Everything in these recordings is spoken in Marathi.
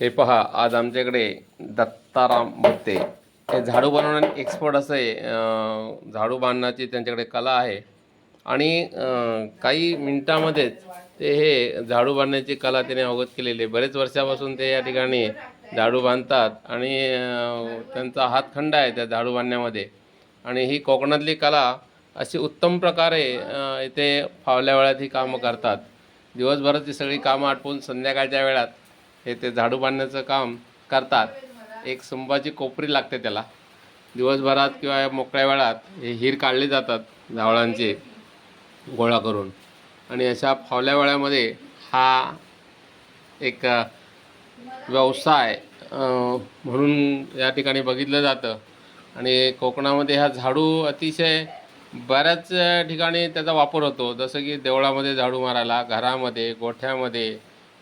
हे पहा आज आमच्याकडे दत्ताराम भत्ते हे झाडू बनवण्यात एक्सपर्ट असं आहे. झाडू बांधण्याची त्यांच्याकडे कला आहे. आणि काही मिनटामध्येच ते हे झाडू बांधण्याची कला त्याने अवगत केलेली आहे. बरेच वर्षापासून ते या ठिकाणी झाडू बांधतात आणि त्यांचा हातखंडा आहे त्या झाडू बांधण्यामध्ये. आणि ही कोकणातली कला अशी उत्तम प्रकारे इथे फावल्या वेळात ही कामं करतात. दिवसभराची सगळी कामं आटपून संध्याकाळच्या वेळात हे ते झाडू बांधण्याचं काम करतात. एक सुंबाची कोपरी लागते त्याला. दिवसभरात किंवा मोकळ्या वेळात हे हिर काढले जातात झावळांचे गोळा करून. आणि अशा फावल्या वेळामध्ये हा एक व्यवसाय म्हणून या ठिकाणी बघितलं जातं. आणि कोकणामध्ये हा झाडू अतिशय बऱ्याच ठिकाणी त्याचा वापर होतो. जसं की देवळामध्ये झाडू मारायला घरामध्ये गोठ्यामध्ये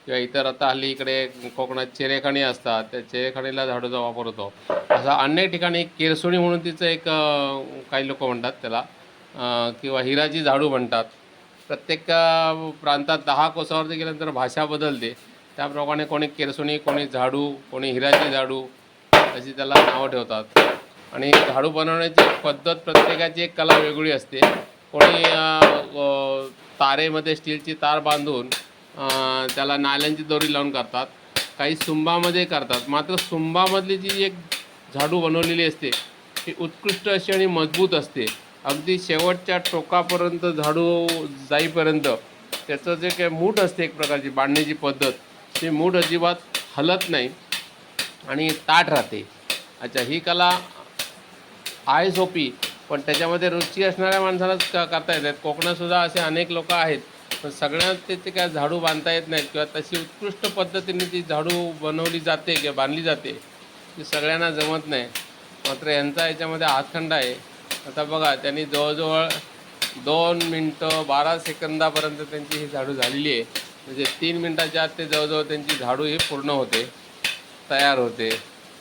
किंवा इतर आता हल्ली इकडे कोकणात चेरेखाणी असतात त्या चेरेखाणीला झाडूचा वापर होतो. असा अनेक ठिकाणी केरसुणी म्हणून तिचं एक काही लोक म्हणतात त्याला किंवा हिराची झाडू म्हणतात. प्रत्येक प्रांतात दहा कोसावरती गेल्यानंतर भाषा बदलते. त्याप्रमाणे कोणी केरसुणी कोणी झाडू कोणी हिराची झाडू अशी त्याला नावं ठेवतात. आणि झाडू बनवण्याची पद्धत प्रत्येकाची एक कला वेगळी असते. कोणी तारेमध्ये स्टीलची तार बांधून त्याला नाल्यांची दोरी लावून करतात. काही सुंबामध्ये करतात. मात्र सुंबामधली जी एक झाडू बनवलेली असते ती उत्कृष्ट अशी आणि मजबूत असते. अगदी शेवटच्या टोकापर्यंत झाडू जाईपर्यंत त्याचं जे काही मूठ असते एक प्रकारची बांधण्याची पद्धत ती मूठ अजिबात हलत नाही आणि ताट राहते. अच्छा ही कला आहे सोपी पण त्याच्यामध्ये रुची असणाऱ्या माणसालाच क करता येतात. कोकणातसुद्धा असे अनेक लोक आहेत पण सगळ्यांना ते ते काय झाडू बांधता येत नाहीत किंवा तशी उत्कृष्ट पद्धतीने ती झाडू बनवली जाते किंवा बांधली जाते ती सगळ्यांना जमत नाही. मात्र यांचा याच्यामध्ये हातखंड आहे. आता बघा त्यांनी जवळजवळ दोन मिनटं बारा सेकंदापर्यंत त्यांची ही झाडू झालेली आहे. म्हणजे तीन मिनटाच्या आत ते जवळजवळ त्यांची झाडू ही पूर्ण होते तयार होते.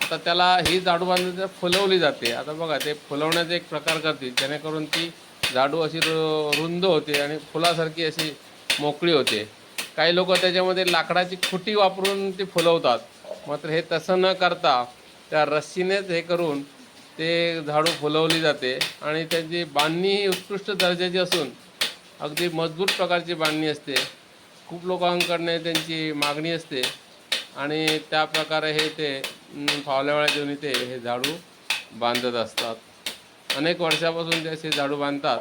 आता त्याला ही झाडू बांधून फुलवली जाते. आता बघा ते फुलवण्याचा एक प्रकार करतील. जेणेकरून ती झाडू अशी रु रुंद होते आणि फुलासारखी अशी मोकळी होते. काही लोक त्याच्यामध्ये लाकडाची खुटी वापरून ती फुलवतात. मात्र हे तसं न करता त्या रस्सीनेच हे करून ते झाडू फुलवली जाते आणि त्याची बांधणी ही उत्कृष्ट दर्जाची असून अगदी मजबूत प्रकारची बांधणी असते. खूप लोकांकडनं त्यांची मागणी असते आणि त्या प्रकारे हे ते फावल्या वेळा देऊन इथे हे झाडू बांधत असतात. अनेक वर्षापासून ते असे झाडू बांधतात.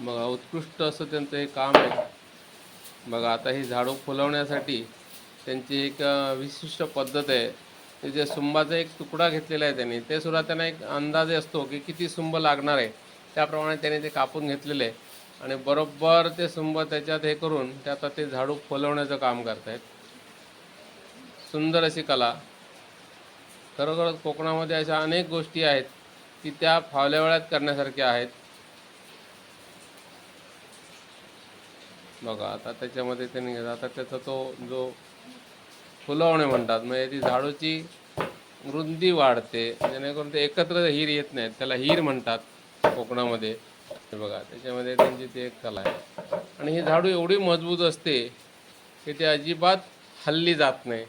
बघा उत्कृष्ट असं त्यांचं हे काम आहे. बघा आता ही झाडू फुलवण्यासाठी त्यांची एक विशिष्ट पद्धत आहे. ते जे सुंबाचा एक तुकडा घेतलेला आहे त्यांनी ते सुद्धा त्यांना एक अंदाजे असतो की किती सुंब लागणार आहे. त्याप्रमाणे त्यांनी ते कापून घेतलेले आहे. आणि बरोबर ते सुंब त्याच्यात हे करून ते आता ते झाडू फुलवण्याचं काम करत आहेत सुंदर अशी कला. खरोखरच कोकणामध्ये अशा अनेक गोष्टी आहेत की त्या फावल्या वेळात करण्यासारख्या आहेत. बघा आता त्याच्यामध्ये त्यांनी आता त्याचा तो जो फुलवणे म्हणतात म्हणजे ती झाडूची रुंदी वाढते. जेणेकरून ते एकत्र हिर येत नाहीत. त्याला हिर म्हणतात कोकणामध्ये. बघा त्याच्यामध्ये त्यांची ती एक कला आहे. आणि ही झाडू एवढी मजबूत असते की ती अजिबात हल्ली जात नाही.